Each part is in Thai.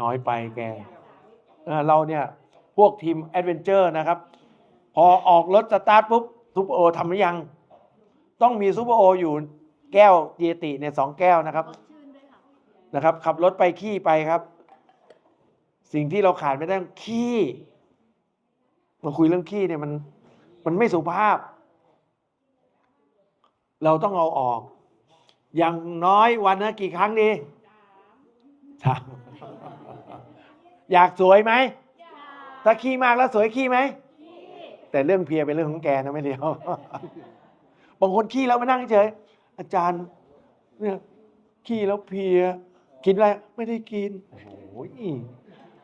น้อยไปแกเราเนี่ยพวกทีมแอดเวนเจอร์นะครับ พอออกรถสตาร์ทปุ๊บซูเปอร์โอทำหรือยัง ต้องมีซูเปอร์โออยู่แก้วเยติเนี่ยสองแก้วนะครับนะครับ ขับรถไปขี้ไปครับ สิ่งที่เราขาดไม่ได้ขี้มาคุยเรื่องขี้เนี่ยมันมันไม่สุภาพ เราต้องเอาออก อย่างน้อยวันละกี่ครั้งดีสาม อยากสวยไหม ถ้าขี้มากแล้วสวยขี้ไหม แต่เรื่องเพลียเป็นเรื่องของแกนะไม่เดียว บางคนขี้แล้วมานั่งเฉย อาจารย์เนี่ยขี้แล้วเพลีย กินอะไร ไม่ได้กิน โอ้โห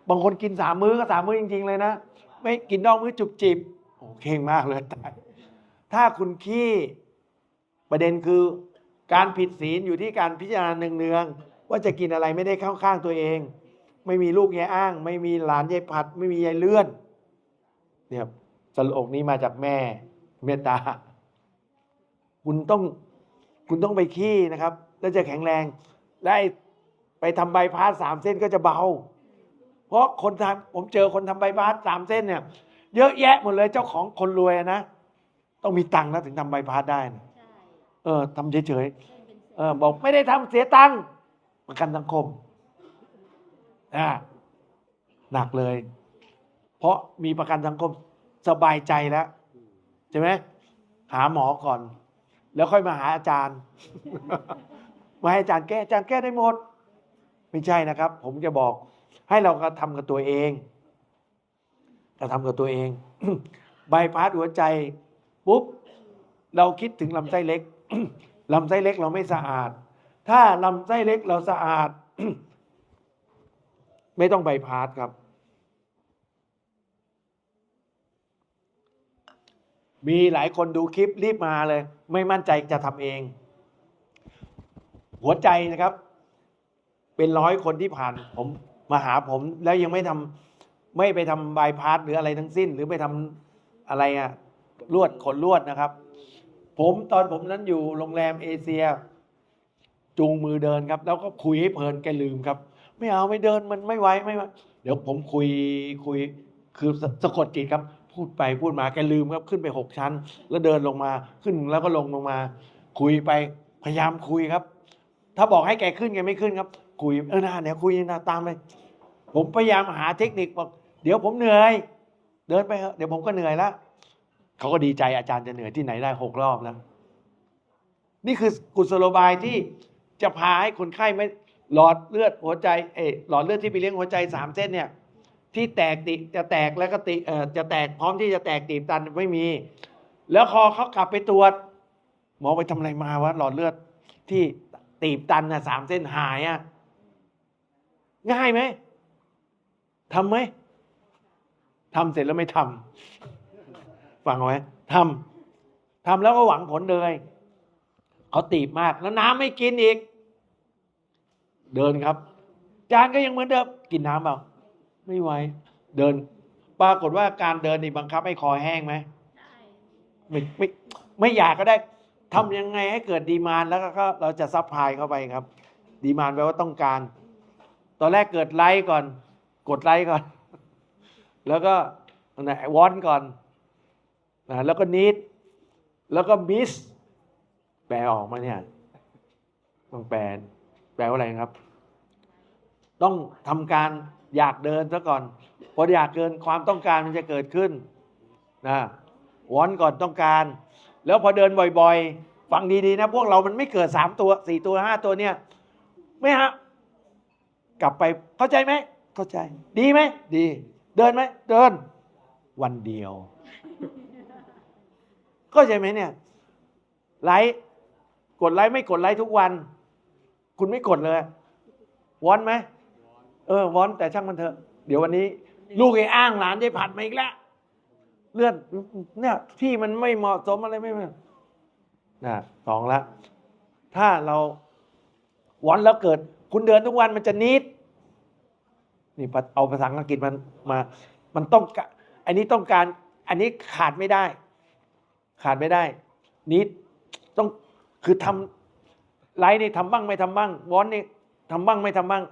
บางคนกินสามมื้อก็สามมื้อจริง ๆ เลยนะ ไม่กินนอกมื้อจุบจิบ โอ้เก่งมากเลยตายถ้าคุณขี้ประเด็นคือการผิดศีลอยู่ที่การพิจารณาเนืองๆว่าจะกินอะไรไม่ได้เข้าข้างตัวเอง ไม่มีลูกยายอ้าง ไม่มีหลานยายผัด ไม่มียายเลื่อนเนี่ยสรุปอกนี้มาจากแม่เมตตา คุณต้องคุณต้องไปขี้นะครับ แล้วจะแข็งแรงและไอ้ไปทำใบพัดสามเส้นก็จะเบา เพราะคนทำผมเจอคนทำใบพัดสามเส้นเนี่ยเยอะแยะหมดเลยเจ้าของคนรวยอะนะต้องมีตังค์นะถึงทำใบพัดได้นะใช่เออทำเฉยเล่นเป็นๆเออบอกไม่ได้ทำเสียตังค์ประกันสังคม อ่าหนักเลย เพราะมีประกันสังคมสบายใจแล้วใช่ไหมหาหมอก่อน แล้วค่อยมาหาอาจารย์ มาให้อาจารย์แก้อาจารย์แก้ได้หมด ไม่ใช่นะครับ ผมจะบอกให้เรากระทำกับตัวเองกระทำกับตัวเอง ใบพัดหัวใจปุ๊บเราคิดถึงลำไส้เล็กลำไส้เล็กเราไม่สะอาด ถ้าลำไส้เล็กเราสะอาด ไม่ต้องใบพาสครับ มีหลายคนดูคลิปรีบมาเลย ไม่มั่นใจจะทำเอง หัวใจนะครับ เป็นร้อยคนที่ผ่านผมมาหาผมแล้วยังไม่ทำไม่ไปทำบายพาสหรืออะไรทั้งสิ้น หรือไปทำอะไรอะลวดขนลวดนะครับ ผมตอนผมนั้นอยู่โรงแรมเอเชียจูงมือเดินครับ แล้วก็คุยให้เพลินแกลืมครับ ไม่เอาไม่เดินมันไม่ไหวไม่ไหวเดี๋ยวผมคุยคุยคือสสะกดจิตครับ พูดไปพูดมาแกลืมครับขึ้นไปหกชั้น แล้วเดินลงมาขึ้นแล้วก็ลงลงมา คุยไปพยายามคุยครับ ถ้าบอกให้แกขึ้นแกไม่ขึ้นครับ คุยเออน้าเดี๋ยคุยนะตามไปผมพยายามหาเทคนิคบอกเดี๋ยวผมเหนื่อย เดินไปเถอะเดี๋ยวผมก็เหนื่อยแล้วเขาก็ดีใจอาจารย์จะเหนื่อยที่ไหนได้หกรอบแล้ว นี่คือกุศโลบายที่จะพาให้คนไข้ไม่ หลอดเลือดหัวใจเออหลอดเลือดที่ไปเลี้ยงหัวใจสามเส้นเนี่ยที่แตกติจะแตกแล้วก็ติเอ่อจะแตกพร้อมที่จะแตกตีบตันไม่มี แล้วพอเขากลับไปตรวจหมอไปทำอะไรมาวะหลอดเลือดที่ตีบตันนะสามเส้นหายอะง่ายไหมทำไหมทำเสร็จแล้วไม่ทำฟังเอาไว้ทำทำแล้วก็หวังผลเลยเขาตีบมากแล้วน้ำไม่กินอีก เดินครับ จานก็ยังเหมือนเดิมกินน้ำเปล่าไม่ไหวเดิน ปรากฏว่าการเดินนี่บังคับให้คอแห้งไหมใช่ไม่ไม่ไม่อยากก็ได้ทำยังไงให้เกิดดีมานแล้วก็เราจะซัพพลายเข้าไปครับ ดีมานแปลว่าต้องการ ตอนแรกเกิดไลค์ก่อน กดไลค์ก่อน แล้วก็นะวอนก่อนนะแล้วก็นิดแล้วก็มิส แปลออกมาเนี่ย ต้องแปล แปลว่าอะไรครับ ต้องทำการอยากเดินซะก่อนพออยากเกินความต้องการมันจะเกิดขึ้นนะวอนก่อนต้องการ แล้วพอเดินบ่อยๆ ฟังดีๆนะ พวกเรามันไม่เกิดสามตัวสี่ตัวห้าตัวเนี่ยไม่ฮะกลับไปเข้าใจไหมเข้าใจ ดีไหมดี เดินไหมเดิน วันเดียวเข้าใจไหมเนี่ยไลค์กดไลค์ไม่กดไลค์ทุกวัน คุณไม่กดเลยวอนไหมเออวอนแต่ช่างมันเถอะ เดี๋ยววันนี้ ลูกไอ้อ้างหลานได้ผัดมาอีกแล้วเลื่อนเนี่ยที่มันไม่เหมาะสมอะไรไม่มานะสองละ ถ้าเราวันแล้วเกิด คุณเดินทุกวันมันจะนิดนี่เอาภาษาอังกฤษมันมา มันต้องกะอันนี้ต้องการ อันนี้ขาดไม่ได้ ขาดไม่ได้นิดต้องคือทำ ไลฟ์นี่ทำบ้างไม่ทำบ้างวอนนี่ทำบ้างไม่ทำบ้าง